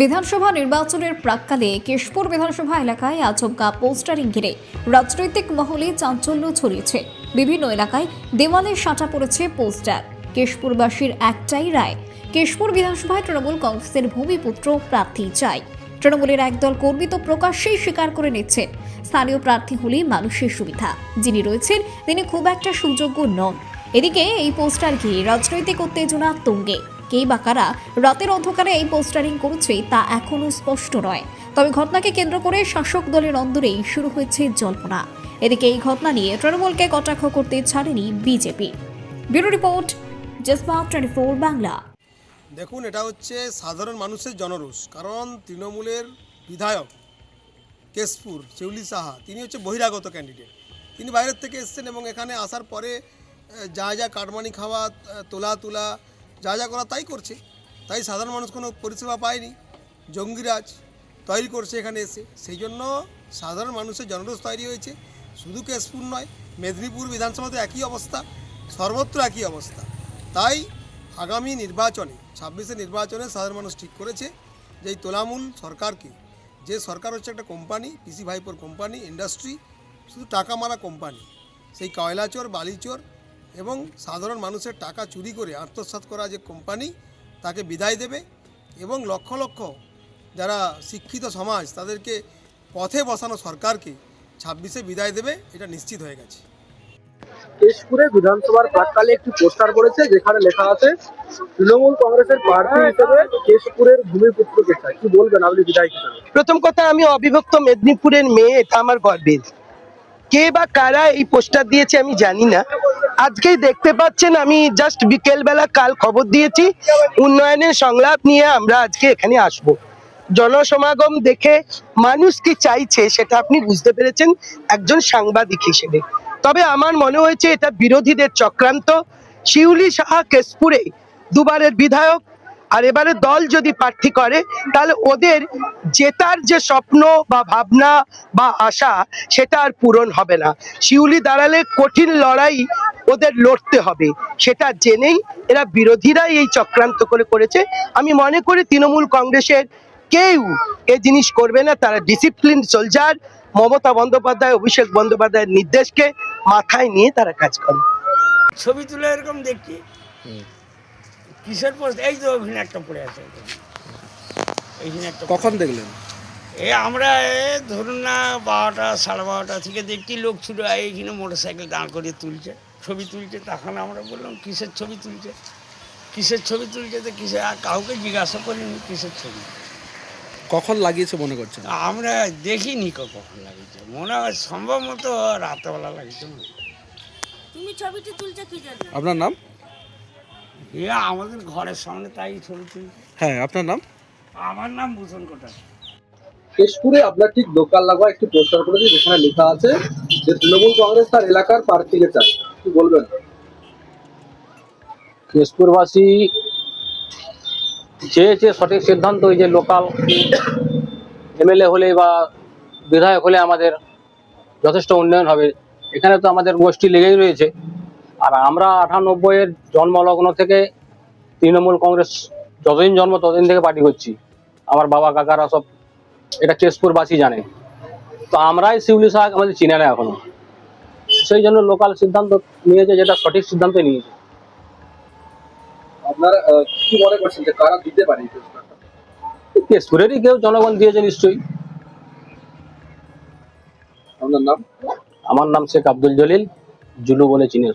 বিধানসভা নির্বাচনের প্রাক্কালে কেশপুর বিধানসভা এলাকায় আচমকা পোস্টারিং ঘিরে রাজনৈতিক মহলে চাঞ্চল্য ছড়িয়েছে। বিভিন্ন এলাকায় দেওয়ালে সাঁটা পড়েছে পোস্টার। কেশপুরবাসীর একটাই রায়, কেশপুর বিধানসভায় তৃণমূল কংগ্রেসের ভূমিপুত্র প্রার্থী চাই। তৃণমূলের একদল কর্মী তো প্রকাশ্যেই স্বীকার করে নিচ্ছেন। স্থানীয় প্রার্থী হলেই মানুষের সুবিধা। যিনি রয়েছেন, তিনি খুব একটা সুযোগ্য নন। এদিকে এই পোস্টার ঘিরে রাজনৈতিক উত্তেজনা তুঙ্গে। কে বা কারা রাতের অন্ধকারে এই পোস্টারিং করছে তা এখনও স্পষ্ট নয়। তবে ঘটনাকে কেন্দ্র করে শাসক দলের অন্দরেই শুরু হয়েছে জল্পনা। এদিকে এই ঘটনা নিয়ে তৃণমূলকে কটাক্ষ করতে ছাড়েনি বিজেপি। Bureau report Bangla. দেখুন, এটা হচ্ছে সাধারণ মানুষের জনরোষ। কারণ তৃণমূলের বিধায়ক কেশপুর চেউলি সাহা, তিনি হচ্ছে বহিরাগত ক্যান্ডিডেট তিনি বাইরের থেকে এসেছেন এবং এখানে আসার পরে যা যা কাটমানি খাওয়া তোলা তোলা যা যা করা তাই করছে। তাই সাধারণ মানুষ কোনো পরিষেবা পায়নি। জঙ্গিরাজ তৈরি করছে এখানে এসে। সেই জন্য সাধারণ মানুষের জনরোষ তৈরি হয়েছে। শুধু কেশপুর নয়, মেদিনীপুর বিধানসভাতে একই অবস্থা, সর্বত্র একই অবস্থা। তাই আগামী নির্বাচনে, ছাব্বিশে নির্বাচনে সাধারণ মানুষ ঠিক করেছে যে এই তোলামূল সরকারকে। যে সরকার হচ্ছে একটা কোম্পানি, পিসি ভাইপোর কোম্পানি, ইন্ডাস্ট্রি, শুধু টাকা মারা কোম্পানি। সেই কয়লাচোর, বালিচোর এবং সাধারণ মানুষের টাকা চুরি করে আত্মসাৎ করা যে কোম্পানি তাকে বিদায় দেবে এবং লক্ষ লক্ষ যারা শিক্ষিত সমাজ তাদেরকে পথে বসানো সরকারকে ছাব্বিশে বিদায় দেবে এটা নিশ্চিত হয়ে গেছে। কেশপুরে বিধানসভার প্রাককালে একটি পোস্টার পড়েছে যেখানে লেখা আছে তৃণমূল কংগ্রেসের প্রার্থী হিসেবে কেশপুরের ভূমিপুত্রকে চাই। কি বলবেন আপনি বিধায়ক হিসেবে প্রথম কথা আমি অবিভক্ত মেদিনীপুরের মেয়ে এটা আমার গর্বের। কে বা কারা এই পোস্টার দিয়েছে আমি জানি না। আজকেই দেখতে পাচ্ছেন আমি জাস্ট বিকেলবেলা কাল খবর দিয়েছি। উন্নয়নের সংলাপ নিয়ে আমরা আজকে এখানে আসব। জনসমাগম দেখে মানুষ কি চাইছে সেটা আপনি বুঝতে পেরেছেন একজন সাংবাদিক হিসেবে। তবে আমার মনে হয়েছে এটা বিরোধীদের চক্রান্ত। শিউলি সাহা কেশপুরে দুবারের বিধায়ক আর এবারে দল যদি প্রার্থী করে তাহলে ওদের জেতার যে স্বপ্ন বা ভাবনা বা আশা সেটা আর পূরণ হবে না। শিউলি দাঁড়ালে কঠিন লড়াই ওদের লড়তে হবে সেটা জেনেই এরা বিরোধীরাই এই চক্রান্ত করে করেছে। আমি মনে করি তৃণমূল কংগ্রেসের কেউ এ জিনিস করবে না। তারা ডিসিপ্লিন সোলজার মমতা বন্দ্যোপাধ্যায় অভিষেক বন্দ্যোপাধ্যায়ের নির্দেশকে মাথায় নিয়ে তারা কাজ করে। ছবি তুলে এরকম দেখছি কিসের পোস্ট এই তো ওখানে একটা পড়ে আছে। এইখানে একটা কখন দেখলেন? এ আমরা এ ধরুন না বারোটা সাড়ে বারোটা থেকে দেখছি লোক ছুটে এইখানে মোটর সাইকেল দাঁড় করিয়ে তুলছে ছবি তুলছে তখন আমরা বললাম কিসের ছবি তুলছে? কিসের ছবি তুলছে তো কিসের আর কাউকে জিজ্ঞাসা করিনি কিসের ছবি। কখন লাগিয়েছে মনে করছেন? আমরা দেখিনি ক- কখন লাগিয়েছে। মনে হয় সম্ভব মতো রাত্রেবেলা লাগিয়েছে। মনে তুমি ছবিটি তুলছো কি জন্য? আপনার নাম? এ আমাদের ঘরের সামনে তাই ছবি তুলছে হ্যাঁ আপনার নাম? আমার নাম ভূষণ কোটার। কেশপুরে আপনার ঠিক দোকান লাগোয়া একটি পোস্টার করেছে যেখানে লেখা আছে যে তৃণমূল কংগ্রেস তার এলাকার প্রার্থীকে চায়। কি বলবেন? কেশপুরবাসী চেয়েছে সঠিক সিদ্ধান্ত ওই যে লোকাল এমএলএ হলে বা বিধায়ক হলে আমাদের যথেষ্ট উন্নয়ন হবে। এখানে তো আমাদের গোষ্ঠী লেগেই রয়েছে। আর আমরা আটানব্বইয়ের জন্মলগ্ন থেকে তৃণমূল কংগ্রেস যতদিন জন্ম ততদিন থেকে পার্টি করছি। আমার বাবা কাকারা সব এটা কেশপুরবাসী জানে। তো আমরাই শিউলি শাহ আমাদের চিনে না এখনও। সেই জন্য লোকাল সিদ্ধান্ত নিয়েছে যেটা সঠিক সিদ্ধান্ত নিয়েছে। আপনার আহ, কি মনে করছেন যে কারা দিতে পারে কেশপুরেরই কেউ জনগণ দিয়েছে নিশ্চয়ই। আপনার নাম? আমার নাম শেখ আব্দুল জলিল জুলু বলে চিনে